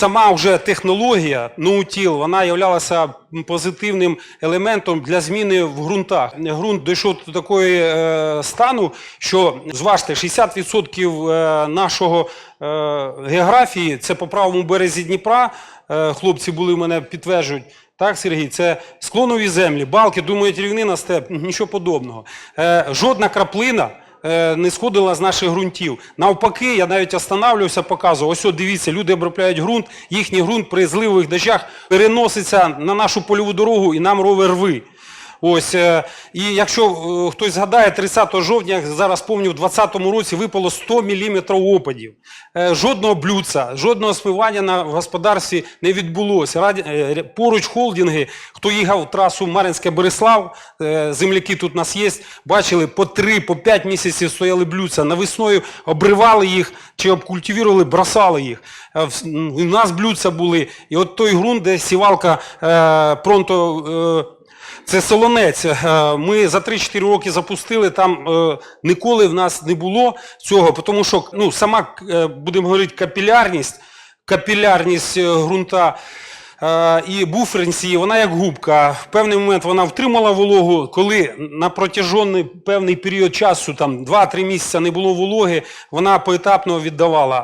Сама вже технологія ноутіл, вона являлася позитивним елементом для зміни в ґрунтах. Ґрунт дійшов до такої е, стану, що зважте, 60% е, нашого е, географії це по правому березі Дніпра. Е, хлопці були в мене підтверджують. Так, Сергій, це склонові землі, балки, думають, рівнина степ, нічого подобного. Е, жодна краплина не сходила з наших ґрунтів. Навпаки, я навіть останавливався, показував. Ось, дивіться, люди обробляють ґрунт, їхній ґрунт при зливових дощах переноситься на нашу польову дорогу і нам рове рви. Ось, е, і якщо е, хтось згадає, 30 жовтня, зараз пам'ятаю, в 2020 році випало 100 мм опадів. Е, Жодного блюдця, жодного спивання на господарстві не відбулося. Поруч холдинги, хто їхав трасу Мар'їнське Береслав, земляки тут у нас є, бачили, по 3, по 5 місяців стояли блюдця. Навесною обривали їх чи обкультивували, бросали їх. У нас блюдця були. І от той ґрунт, де сівалка пронто. Це солонець. Е, Ми за 3-4 роки запустили, там е, ніколи в нас не було цього, тому що ну, сама, е, будемо говорити, капілярність, капілярність ґрунта і її, вона як губка. В певний момент вона втримала вологу, коли на протяжний певний період часу, там 2-3 місяці не було вологи, вона поетапно віддавала.